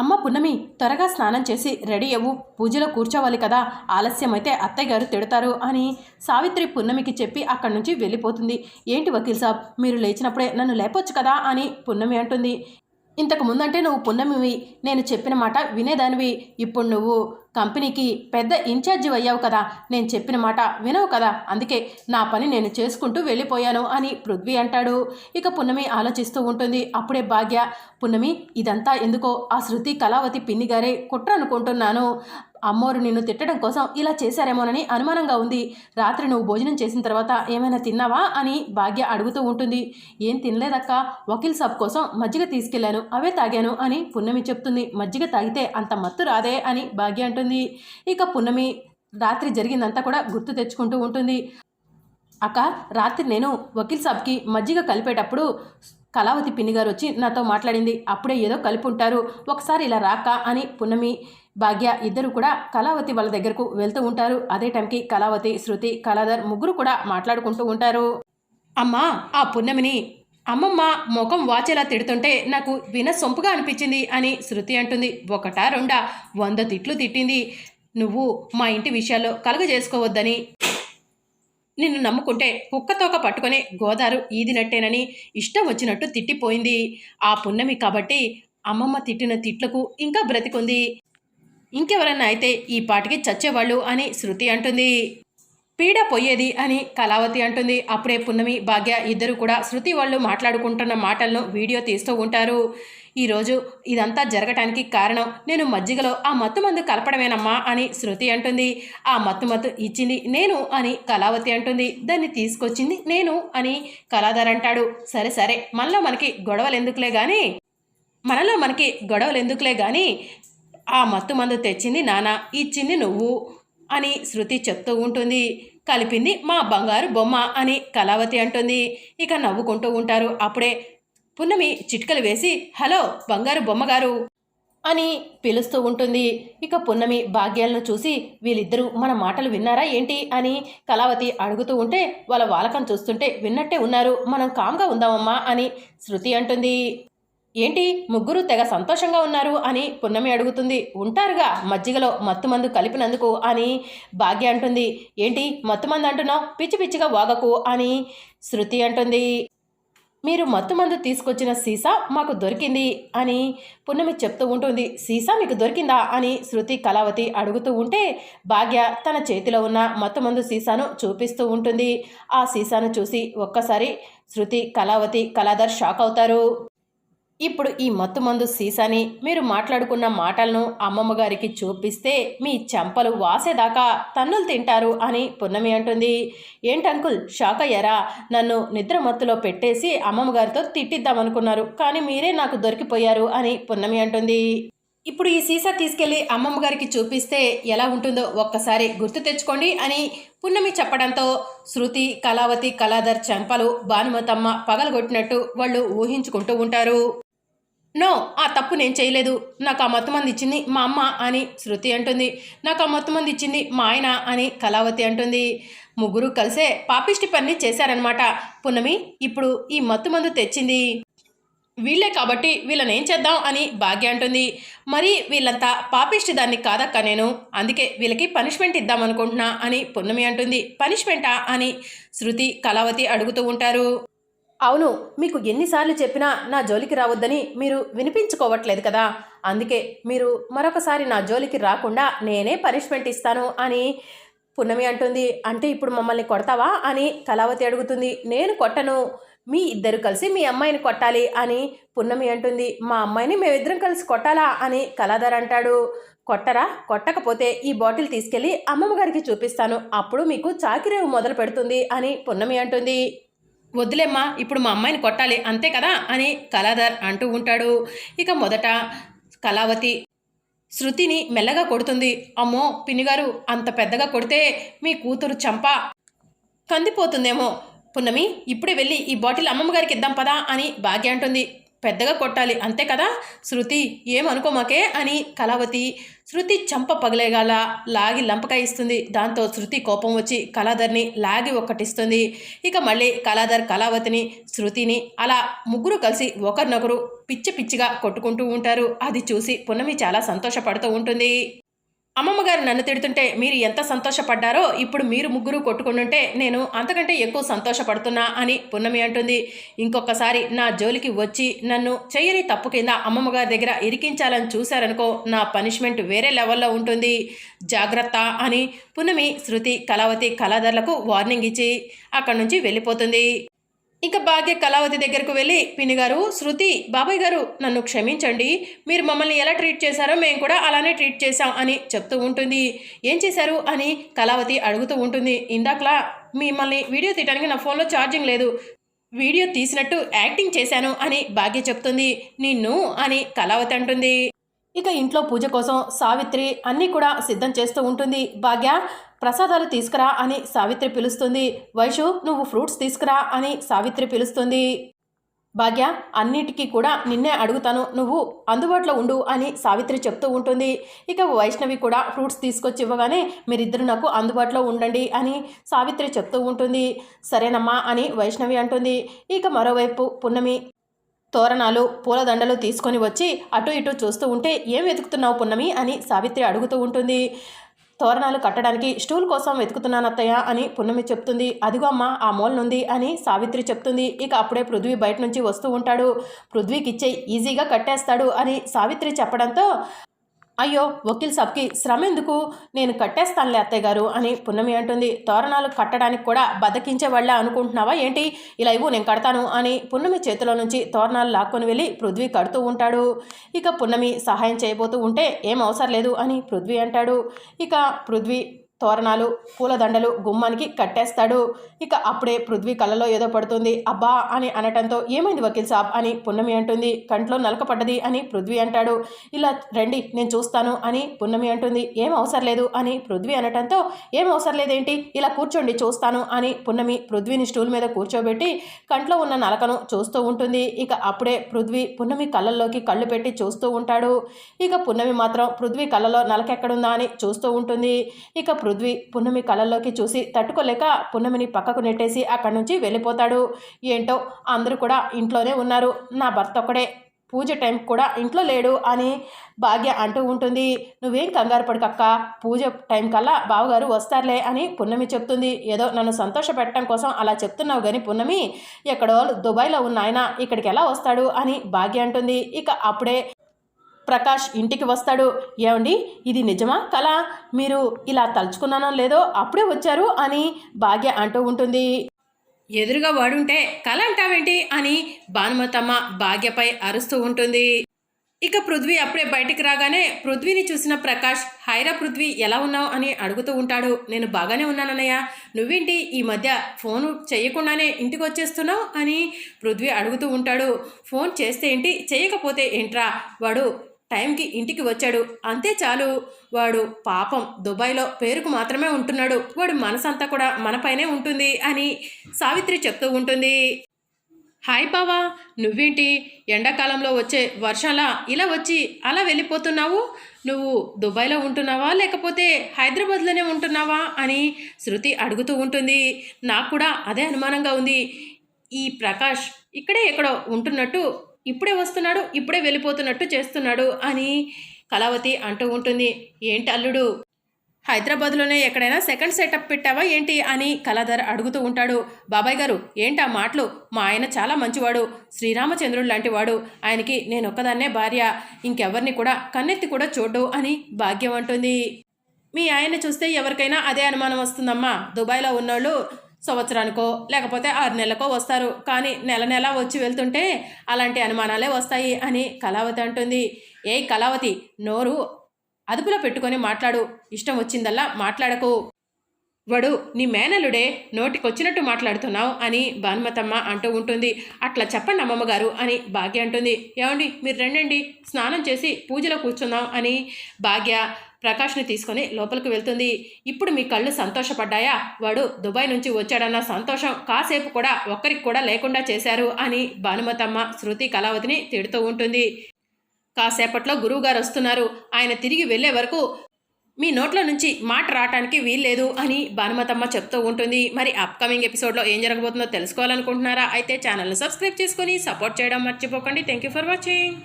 అమ్మ పున్నమి త్వరగా స్నానం చేసి రెడీ అవ్వు. పూజలో కూర్చోవాలి కదా. ఆలస్యం అయితే అత్తయ్య గారు తిడతారు అని సావిత్రి పున్నమికి చెప్పి అక్కడి నుంచి వెళ్ళిపోతుంది. ఏంటి వకీల్ సాబ్ మీరు లేచినప్పుడే నన్ను లేపొచ్చు కదా అని పున్నమి అంటుంది. ఇంతకు ముందంటే నువ్వు పున్నమివి. నేను చెప్పిన మాట వినేదానివి. ఇప్పుడు నువ్వు కంపెనీకి పెద్ద ఇన్ఛార్జి అయ్యావు కదా. నేను చెప్పిన మాట వినవు కదా. అందుకే నా పని నేను చేసుకుంటూ వెళ్ళిపోయాను అని పృథ్వీ అంటాడు. ఇక పున్నమి ఆలోచిస్తూ ఉంటుంది. అప్పుడే భాగ్య పున్నమి ఇదంతా ఎందుకో? ఆ శృతి కళావతి పిన్ని గారే కుట్ర అనుకుంటున్నాను అమ్మోరు నిన్ను తిట్టడం కోసం ఇలా చేశారేమోనని అనుమానంగా ఉంది. రాత్రి నువ్వు భోజనం చేసిన తర్వాత ఏమైనా తిన్నావా అని భాగ్య అడుగుతూ ఉంటుంది. ఏం తినలేదక్క వకీల్ సాబ్ కోసం మజ్జిగ తీసుకెళ్ళాను అవే తాగాను అని పున్నమి చెప్తుంది. మజ్జిగ తాగితే అంత మత్తు రాదే అని భాగ్య అంటుంది. ఇక పున్నమి రాత్రి జరిగిందంతా కూడా గుర్తు తెచ్చుకుంటూ ఉంటుంది. అక్క రాత్రి నేను వకీల్ సాబ్కి మజ్జిగ కలిపేటప్పుడు కళావతి పిన్ని గారు వచ్చి నాతో మాట్లాడింది. అప్పుడే ఏదో కలిపి ఉంటారు ఒకసారి ఇలా రాక అని పున్నమి భాగ్య ఇద్దరు కూడా కళావతి వాళ్ళ దగ్గరకు వెళ్తూ ఉంటారు. అదే టైంకి కళావతి శృతి కళాధర్ ముగ్గురు కూడా మాట్లాడుకుంటూ ఉంటారు. అమ్మా ఆ పున్నమిని అమ్మమ్మ ముఖం వాచేలా తిడుతుంటే నాకు వినసొంపుగా అనిపించింది అని శృతి అంటుంది. ఒకటా రెండా వంద తిట్లు తిట్టింది. నువ్వు మా ఇంటి విషయాల్లో కలుగజేసుకోవద్దని. నిన్ను నమ్ముకుంటే కుక్కతోక పట్టుకొని గోదారు ఈదినట్టేనని ఇష్టం వచ్చినట్టు తిట్టిపోయింది. ఆ పున్నమి కాబట్టి అమ్మమ్మ తిట్టిన తిట్లకు ఇంకా బ్రతికుంది. ఇంకెవరన్నా అయితే ఈ పాటికి చచ్చేవాళ్ళు అని శృతి అంటుంది. పీడ పోయేది అని కళావతి అంటుంది. అప్పుడే పున్నమి భాగ్య ఇద్దరు కూడా శృతి వాళ్ళు మాట్లాడుకుంటున్న మాటలను వీడియో తీస్తూ ఉంటారు. ఈరోజు ఇదంతా జరగటానికి కారణం నేను మజ్జిగలో ఆ మత్తు మందు కలపడమేనమ్మా అని శృతి అంటుంది. ఆ మత్తు మత్తు ఇచ్చింది నేను అని కళావతి అంటుంది. దాన్ని తీసుకొచ్చింది నేను అని కళాధర్ అంటాడు. సరే సరే మనలో మనకి గొడవలు ఎందుకులే కానీ మనలో మనకి గొడవలు ఎందుకులే కానీ ఆ మత్తు మందు తెచ్చింది నాన్న ఇచ్చింది నువ్వు అని శృతి చెప్తూ ఉంటుంది. కలిపింది మా బంగారు బొమ్మ అని కళావతి అంటుంది. ఇక నవ్వుకుంటూ ఉంటారు. అప్పుడే పున్నమి చిట్కలు వేసి హలో బంగారు బొమ్మగారు అని పిలుస్తూ ఉంటుంది. ఇక పున్నమి భాగ్యాలను చూసి వీళ్ళిద్దరూ మన మాటలు విన్నారా ఏంటి? అని కళావతి అడుగుతూ ఉంటే వాళ్ళ వాలకం చూస్తుంటే విన్నట్టే ఉన్నారు. మనం కామ్గా ఉందామమ్మా అని శృతి అంటుంది. ఏంటి? ముగ్గురు తెగ సంతోషంగా ఉన్నారు అని పున్నమి అడుగుతుంది. ఉంటారుగా మజ్జిగలో మత్తుమందు కలిపినందుకు అని భాగ్య అంటుంది. ఏంటి? మత్తుమందు అంటున్నావు పిచ్చి పిచ్చిగా వాగకు అని శృతి అంటుంది. మీరు మత్తు మందు తీసుకొచ్చిన సీసా మాకు దొరికింది అని పున్నమి చెప్తూ ఉంటుంది. సీసా మీకు దొరికిందా అని శృతి కళావతి అడుగుతూ ఉంటే భాగ్య తన చేతిలో ఉన్న మత్తుమందు సీసాను చూపిస్తూ ఉంటుంది. ఆ సీసాను చూసి ఒక్కసారి శృతి కళావతి కళాధర్ షాక్ అవుతారు. ఇప్పుడు ఈ మత్తు మందు సీసాని మీరు మాట్లాడుకున్న మాటలను అమ్మమ్మ గారికి చూపిస్తే మీ చెంపలు వాసేదాకా తన్నులు తింటారు అని పున్నమి అంటుంది. ఏంటంకుల్ షాక్ అయ్యారా? నన్ను నిద్ర మత్తులో పెట్టేసి అమ్మమ్మ గారితో తిట్టిద్దామనుకున్నారు కానీ మీరే నాకు దొరికిపోయారు అని పున్నమి అంటుంది. ఇప్పుడు ఈ సీసా తీసుకెళ్ళి అమ్మమ్మ గారికి చూపిస్తే ఎలా ఉంటుందో ఒక్కసారి గుర్తు తెచ్చుకోండి అని పున్నమి చెప్పడంతో శృతి కళావతి కళాధర్ చెంపలు భానుమతమ్మ పగలగొట్టినట్టు వాళ్ళు ఊహించుకుంటూ ఉంటారు. నో ఆ తప్పు నేను చేయలేదు. నాకు ఆ మొత్తం మంది ఇచ్చింది మా అమ్మ అని శృతి అంటుంది. నాకు ఆ మొత్తం మంది ఇచ్చింది మా ఆయన అని కళావతి అంటుంది. ముగ్గురు కలిసే పాపిష్టి పని చేశారనమాట పున్నమి. ఇప్పుడు ఈ మత్తు మందు తెచ్చింది. వీళ్ళే కాబట్టి వీళ్ళని ఏం చేద్దాం అని భాగ్య అంటుంది. మరి వీళ్ళంతా పాపిష్టి దాన్ని కాదక్క నేను. అందుకే వీళ్ళకి పనిష్మెంట్ ఇద్దామనుకుంటున్నా అని పున్నమి అంటుంది. పనిష్మెంటా అని శృతి కళావతి అడుగుతూ ఉంటారు. అవును మీకు ఎన్నిసార్లు చెప్పినా నా జోలికి రావద్దని మీరు వినిపించుకోవట్లేదు కదా. అందుకే మీరు మరొకసారి నా జోలికి రాకుండా నేనే పనిష్మెంట్ ఇస్తాను అని పున్నమి అంటుంది. అంటే ఇప్పుడు మమ్మల్ని కొడతావా అని కళావతి అడుగుతుంది. నేను కొట్టను. మీ ఇద్దరు కలిసి మీ అమ్మాయిని కొట్టాలి అని పున్నమి అంటుంది. మా అమ్మాయిని మేమిద్దరం కలిసి కొట్టాలా అని కళాధర్ అంటాడు. కొట్టరా? కొట్టకపోతే ఈ బాటిల్ తీసుకెళ్ళి అమ్మమ్మగారికి చూపిస్తాను. అప్పుడు మీకు చాకిరేవు మొదలు పెడుతుంది అని పున్నమి అంటుంది. వద్దులేమ్మా ఇప్పుడు మా అమ్మాయిని కొట్టాలి అంతే కదా అని కళాధర్ అంటూ ఉంటాడు. ఇక మొదట కళావతి శృతిని మెల్లగా కొడుతుంది. అమ్మో పిన్నిగారు అంత పెద్దగా కొడితే మీ కూతురు చంప. కందిపోతుందేమో పున్నమి ఇప్పుడే వెళ్ళి ఈ బాటిల్ అమ్మమ్మ గారికి ఇద్దాం పదా అని భాగ్య అంటుంది. పెద్దగా కొట్టాలి అంతే కదా? శృతి ఏమనుకోమాకే అని కళావతి శృతి చంప పగిలేగాల లాగి లంపకాయ ఇస్తుంది. దాంతో శృతి కోపం వచ్చి కళాధర్ని లాగి ఒక్కటిస్తుంది. ఇక మళ్ళీ కళాధర్ కళావతిని శృతిని అలా ముగ్గురు కలిసి ఒకరినొకరు పిచ్చి పిచ్చిగా కొట్టుకుంటూ ఉంటారు. అది చూసి పున్నమి చాలా సంతోషపడుతూ ఉంటుంది. అమ్మమ్మ గారు నన్ను తిడుతుంటే మీరు ఎంత సంతోషపడ్డారో ఇప్పుడు మీరు ముగ్గురు కొట్టుకుంటుంటే నేను అంతకంటే ఎక్కువ సంతోషపడుతున్నా అని పున్నమి అంటుంది. ఇంకొకసారి నా జోలికి వచ్చి నన్ను చెయ్యని తప్పు కింద అమ్మమ్మ గారి దగ్గర ఇరికించాలని చూశారనుకో నా పనిష్మెంట్ వేరే లెవెల్లో ఉంటుంది. జాగ్రత్త అని పున్నమి శృతి కళావతి కళాధర్లకు వార్నింగ్ ఇచ్చి అక్కడి నుంచి వెళ్ళిపోతుంది. ఇక భాగ్య కళావతి దగ్గరకు వెళ్ళి పిన్ని గారు శృతి బాబాయ్ గారు నన్ను క్షమించండి. మీరు మమ్మల్ని ఎలా ట్రీట్ చేశారో మేము కూడా అలానే ట్రీట్ చేశాం అని చెప్తూ ఉంటుంది. ఏం చేశారు? అని కళావతి అడుగుతూ ఉంటుంది. ఇందాకలా మిమ్మల్ని వీడియో తీయడానికి నా ఫోన్లో ఛార్జింగ్ లేదు. వీడియో తీసినట్టు యాక్టింగ్ చేశాను అని భాగ్య చెప్తుంది. నిన్ను? అని కళావతి అంటుంది. ఇక ఇంట్లో పూజ కోసం సావిత్రి అన్నీ కూడా సిద్ధం చేస్తూ ఉంటుంది. భాగ్య ప్రసాదాలు తీసుకురా అని సావిత్రి పిలుస్తుంది. వైషు నువ్వు ఫ్రూట్స్ తీసుకురా అని సావిత్రి పిలుస్తుంది. భాగ్య అన్నిటికీ కూడా నిన్నే అడుగుతాను. నువ్వు అందుబాటులో ఉండు అని సావిత్రి చెప్తూ ఉంటుంది. ఇక వైష్ణవి కూడా ఫ్రూట్స్ తీసుకొచ్చి ఇవ్వగానే మీరిద్దరు నాకు అందుబాటులో ఉండండి అని సావిత్రి చెప్తూ ఉంటుంది. సరేనమ్మా అని వైష్ణవి అంటుంది. ఇక మరోవైపు పున్నమి తోరణాలు పూలదండలు తీసుకొని వచ్చి అటు ఇటు చూస్తూ ఉంటే ఏం వెతుకుతున్నావు పున్నమి అని సావిత్రి అడుగుతూ ఉంటుంది. తోరణాలు కట్టడానికి స్టూల్ కోసం వెతుకుతున్నాను అత్తయ్య అని పున్నమి చెప్తుంది. అదిగో అమ్మ ఆ మూల నుండి అని సావిత్రి చెప్తుంది. ఇక అప్పుడే పృథ్వీ బయట నుంచి వస్తూ ఉంటాడు. పృథ్వీకి ఇచ్చే ఈజీగా కట్టేస్తాడు అని సావిత్రి చెప్పడంతో అయ్యో వకీల్ సాబ్కి శ్రమ ఎందుకు నేను కట్టేస్తానులే అత్తయ్య గారు అని పున్నమి అంటుంది. తోరణాలు కట్టడానికి కూడా బద్దకించే వాళ్ళ అనుకుంటున్నావా ఏంటి? ఇలా ఇవ్వు నేను కడతాను అని పున్నమి చేతిలో నుంచి తోరణాలు లాక్కొని వెళ్ళి పృథ్వీ కడుతూ ఉంటాడు. ఇక పున్నమి సహాయం చేయబోతూ ఉంటే ఏం అవసరం లేదు అని పృథ్వీ అంటాడు. ఇక పృథ్వీ తోరణాలు పూలదండలు గుమ్మానికి కట్టేస్తాడు. ఇక అప్పుడే పృథ్వీ కళ్ళలో ఏదో పడుతుంది. అబ్బా అని అనటంతో ఏమైంది వకీల్ సాబ్ అని పున్నమి అంటుంది. కంట్లో నలకపడ్డది అని పృథ్వీ అంటాడు. ఇలా రండి నేను చూస్తాను అని పున్నమి అంటుంది. ఏం అవసరం లేదు అని పృథ్వీ అనటంతో ఏం అవసరం లేదేంటి? ఇలా కూర్చోండి చూస్తాను అని పున్నమి పృథ్వీని స్టూల్ మీద కూర్చోబెట్టి కంట్లో ఉన్న నలకను చూస్తూ ఉంటుంది. ఇక అప్పుడే పృథ్వీ పున్నమి కళ్ళల్లోకి కళ్ళు పెట్టి చూస్తూ ఉంటాడు. ఇక పున్నమి మాత్రం పృథ్వీ కళ్ళలో నలక ఎక్కడుందా అని చూస్తూ ఉంటుంది. ఇక పృథ్వీ పున్నమి కళ్ళల్లోకి చూసి తట్టుకోలేక పున్నమిని పక్కకు నెట్టేసి అక్కడి నుంచి వెళ్ళిపోతాడు. ఏంటో అందరూ కూడా ఇంట్లోనే ఉన్నారు. నా భర్త ఒక్కడే. పూజ టైం కూడా ఇంట్లో లేడు అని భాగ్య అంటూ ఉంటుంది. నువ్వేం కంగారు పడుకక్క. పూజ టైం కల్లా బావగారు వస్తారులే అని పున్నమి చెప్తుంది. ఏదో నన్ను సంతోష పెట్టడం కోసం అలా చెప్తున్నావు కానీ పున్నమి ఎక్కడో దుబాయ్లో ఉన్న ఆయన ఇక్కడికి ఎలా వస్తాడు అని భాగ్య అంటుంది. ఇక అప్పుడే ప్రకాష్ ఇంటికి వస్తాడు. ఏమండి? ఇది నిజమా? కళ మీరు ఇలా తలుచుకున్నానో లేదో అప్పుడే వచ్చారు అని భాగ్య అంటూ ఉంటుంది. ఎదురుగా వాడుంటే కళ అంటావేంటి? అని భానుమతమ్మ భాగ్యపై అరుస్తూ ఉంటుంది. ఇక పృథ్వీ అప్పుడే బయటికి రాగానే పృథ్వీని చూసిన ప్రకాష్ హైరా పృథ్వీ ఎలా ఉన్నావు? అని అడుగుతూ ఉంటాడు. నేను బాగానే ఉన్నానన్నయ్య. నువ్వేంటి ఈ మధ్య ఫోను చేయకుండానే ఇంటికి వచ్చేస్తున్నావు? అని పృథ్వీ అడుగుతూ ఉంటాడు. ఫోన్ చేస్తే ఏంటి? చేయకపోతే ఏంట్రా? వాడు టైంకి ఇంటికి వచ్చాడు. అంతే చాలు. వాడు పాపం దుబాయ్లో పేరుకు మాత్రమే ఉంటున్నాడు. వాడు మనసంతా కూడా మనపైనే ఉంటుంది అని సావిత్రి చెప్తూ ఉంటుంది. హాయ్ బావా నువ్వేంటి? ఎండాకాలంలో వచ్చే వర్షంలా ఇలా వచ్చి అలా వెళ్ళిపోతున్నావు? నువ్వు దుబాయ్లో ఉంటున్నావా? లేకపోతే హైదరాబాద్లోనే ఉంటున్నావా? అని శృతి అడుగుతూ ఉంటుంది. నాకు కూడా అదే అనుమానంగా ఉంది. ఈ ప్రకాష్ ఇక్కడే ఎక్కడో ఉంటున్నట్టు ఇప్పుడే వస్తున్నాడు ఇప్పుడే వెళ్ళిపోతున్నట్టు చేస్తున్నాడు అని కళావతి అంటూ ఉంటుంది. ఏంటి అల్లుడు? హైదరాబాద్లోనే ఎక్కడైనా సెకండ్ సెటప్ పెట్టావా ఏంటి అని కళాధర్ అడుగుతూ ఉంటాడు. బాబాయ్ గారు ఏంటి ఆ మాటలు? మా ఆయన చాలా మంచివాడు శ్రీరామచంద్రుడు లాంటివాడు. ఆయనకి నేను ఒక్కదాన్నే భార్య ఇంకెవరిని కూడా కన్నెత్తి కూడా చూడ్డు అని భాగ్యం అంటుంది. మీ ఆయన చూస్తే ఎవరికైనా అదే అనుమానం వస్తుందమ్మా. దుబాయ్లో ఉన్నోళ్ళు సంవత్సరానికో లేకపోతే ఆరు నెలలకో వస్తారు. కానీ నెల నెల వచ్చి వెళ్తుంటే అలాంటి అనుమానాలే వస్తాయి అని కళావతి అంటుంది. ఏ కళావతి నోరు అదుపులో పెట్టుకొని మాట్లాడు. ఇష్టం వచ్చిందల్లా మాట్లాడకు. వాడు నీ మేనలుడే నోటికొచ్చినట్టు మాట్లాడుతున్నావు అని భానుమతమ్మ అంటూ ఉంటుంది. అట్లా చెప్పండి అమ్మమ్మగారు అని భాగ్య అంటుంది. ఏమండి మీరు రండండి స్నానం చేసి పూజలో కూర్చుందాం అని భాగ్య ప్రకాష్ని తీసుకొని లోపలికి వెళ్తుంది. ఇప్పుడు మీ కళ్ళు సంతోషపడ్డాయా? వాడు దుబాయ్ నుంచి వచ్చాడన్న సంతోషం కాసేపు కూడా ఒక్కరికి కూడా లేకుండా చేశారు అని భానుమతమ్మ శృతి కళావతిని తిడుతూ ఉంటుంది. కాసేపట్లో గురువుగారు వస్తున్నారు. ఆయన తిరిగి వెళ్ళే వరకు మీ నోట్ల నుంచి మాట రావటానికి వీల్లేదు అని భానుమతమ్మ చెప్తూ ఉంటుంది. మరి అప్కమింగ్ ఎపిసోడ్లో ఏం జరగబోతుందో తెలుసుకోవాలనుకుంటున్నారా? అయితే ఛానల్ని సబ్స్క్రైబ్ చేసుకొని సపోర్ట్ చేయడం మర్చిపోకండి. Thank you for watching